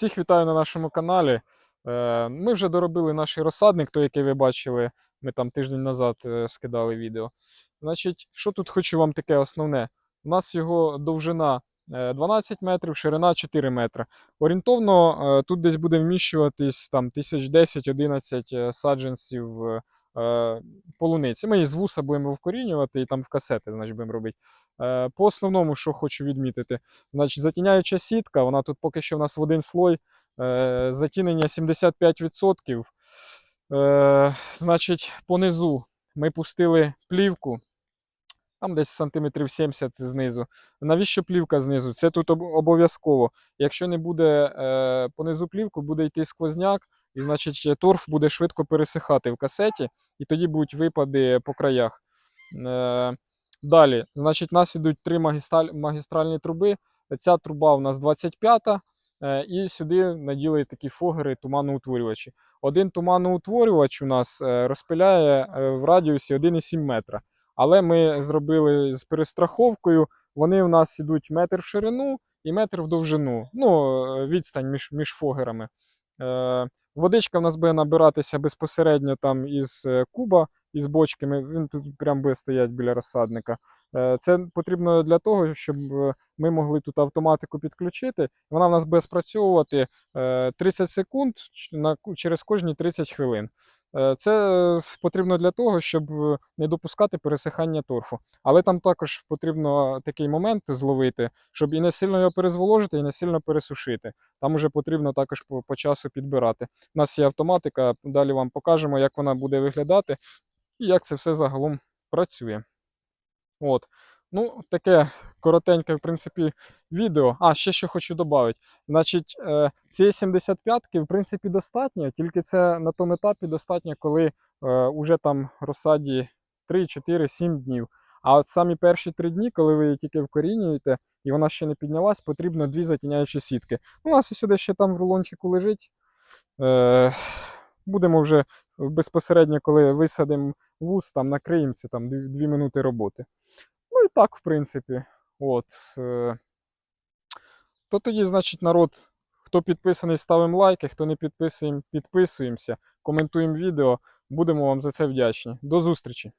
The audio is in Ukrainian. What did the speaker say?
Всіх вітаю на нашому каналі. Е, Ми вже доробили наш розсадник, той, який ви бачили, ми там тиждень назад е, скидали відео. Значить, що тут хочу вам таке основне? У нас його довжина е, 12 метрів, ширина 4 метри. Орієнтовно е, тут десь буде вміщуватись там 1010-11 е, саджанців е, е, полуниці. Ми її з вуса будемо вкорінювати і там в касети значить, будемо робити. Е, По основному, що хочу відмітити, значить, затіняюча сітка, вона тут поки що в нас в один слой. Е, Затінення 75%. Е, Значить, понизу ми пустили плівку. Там десь сантиметрів 70 знизу. Навіщо плівка знизу? Це тут обов'язково. Якщо не буде е, понизу плівку, буде йти сквозняк, і значить торф буде швидко пересихати в касеті, і тоді будуть випади по краях. Е, далі, значить, нас ідуть три магістраль, магістральні труби. Ця труба у нас 25-та, е, і сюди наділи такі фогери туманоутворювачі. Один туманоутворювач у нас е, розпиляє в радіусі 1,7 метра. Але ми зробили з перестраховкою. Вони у нас ідуть метр в ширину і метр в довжину. Ну, відстань між, між фогерами. Водичка в нас буде набиратися безпосередньо там із е, куба, із бочками, він тут прям буде стоять біля розсадника. Е, це потрібно для того, щоб е, ми могли тут автоматику підключити. Вона в нас буде спрацьовувати е, 30 секунд через кожні 30 хвилин. Е, Це е, потрібно для того, щоб е, не допускати пересихання торфу. Але там також потрібно такий момент зловити, щоб і не сильно його перезволожити, і не сильно пересушити. Там уже потрібно також по, по часу підбирати. У нас є автоматика, далі вам покажемо, як вона буде виглядати і як це все загалом працює. От. Ну, таке коротеньке, в принципі, відео. А, ще що хочу додати. Значить, е, цієї 75-ки, в принципі, достатньо, тільки це на тому етапі достатньо, коли е, уже там розсаді 3, 4, 7 днів. А от самі перші три дні, коли ви її тільки вкорінюєте, і вона ще не піднялась, потрібно дві затіняючі сітки. Ну, у нас сюди ще там в рулончику лежить. Е, будемо вже безпосередньо, коли висадимо вуз, там накриємо це там 2 минути роботи. Ну і так, в принципі. От. Е, то тоді, значить, народ, хто підписаний, ставимо лайки, хто не підписуємо, підписуємося, коментуємо відео. Будемо вам за це вдячні. До зустрічі!